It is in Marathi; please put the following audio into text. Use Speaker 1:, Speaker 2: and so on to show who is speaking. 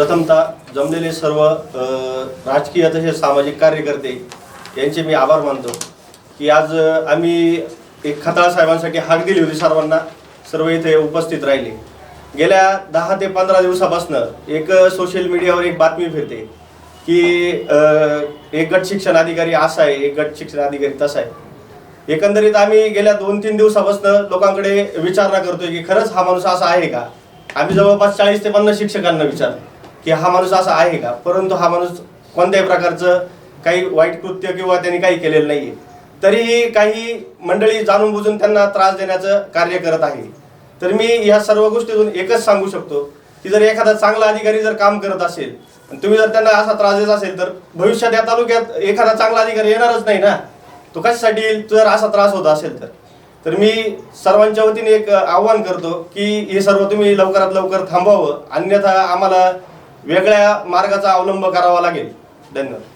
Speaker 1: प्रथमतः जमलेले सर्व राजकीय तसेच सामाजिक कार्यकर्ते यांचे मी आभार मानतो की आज आम्ही एक खताळ साहेबांसाठी हाक दिली होती सर्वांना सर्व इथे उपस्थित राहिले. गेल्या दहा ते पंधरा दिवसापासून एक सोशल मीडियावर एक बातमी फिरते की एक गट शिक्षण अधिकारी असा आहे एक गट शिक्षण अधिकारी तसा आहे. एकंदरीत आम्ही गेल्या दोन तीन दिवसापासून लोकांकडे विचारणा करतोय की खरंच हा माणूस असा आहे का? आम्ही जवळपास चाळीस ते पन्नास शिक्षकांना विचारलं. की हा माणूस असा आहे का? परंतु हा माणूस कोणत्याही प्रकारचं काही वाईट कृत्य किंवा त्यांनी काही केलेलं नाहीये. तरीही काही मंडळी जाणून बुजून त्यांना त्रास देण्याचं कार्य करत आहे. तर मी ह्या सर्व गोष्टीतून एकच सांगू शकतो की जर एखादा चांगला अधिकारी जर काम करत असेल तुम्ही जर त्यांना असा त्रास देत असेल तर भविष्यात या तालुक्यात एखादा चांगला अधिकारी येणारच नाही ना? तो कशासाठी येईल? जर असा त्रास होत असेल तर. तर मी सर्वांच्या वतीने एक आव्हान करतो की हे सर्व तुम्ही लवकरात लवकर थांबवावं. अन्यथा आम्हाला वेगळ्या मार्गाचा अवलंब करावा लागेल. धन्यवाद.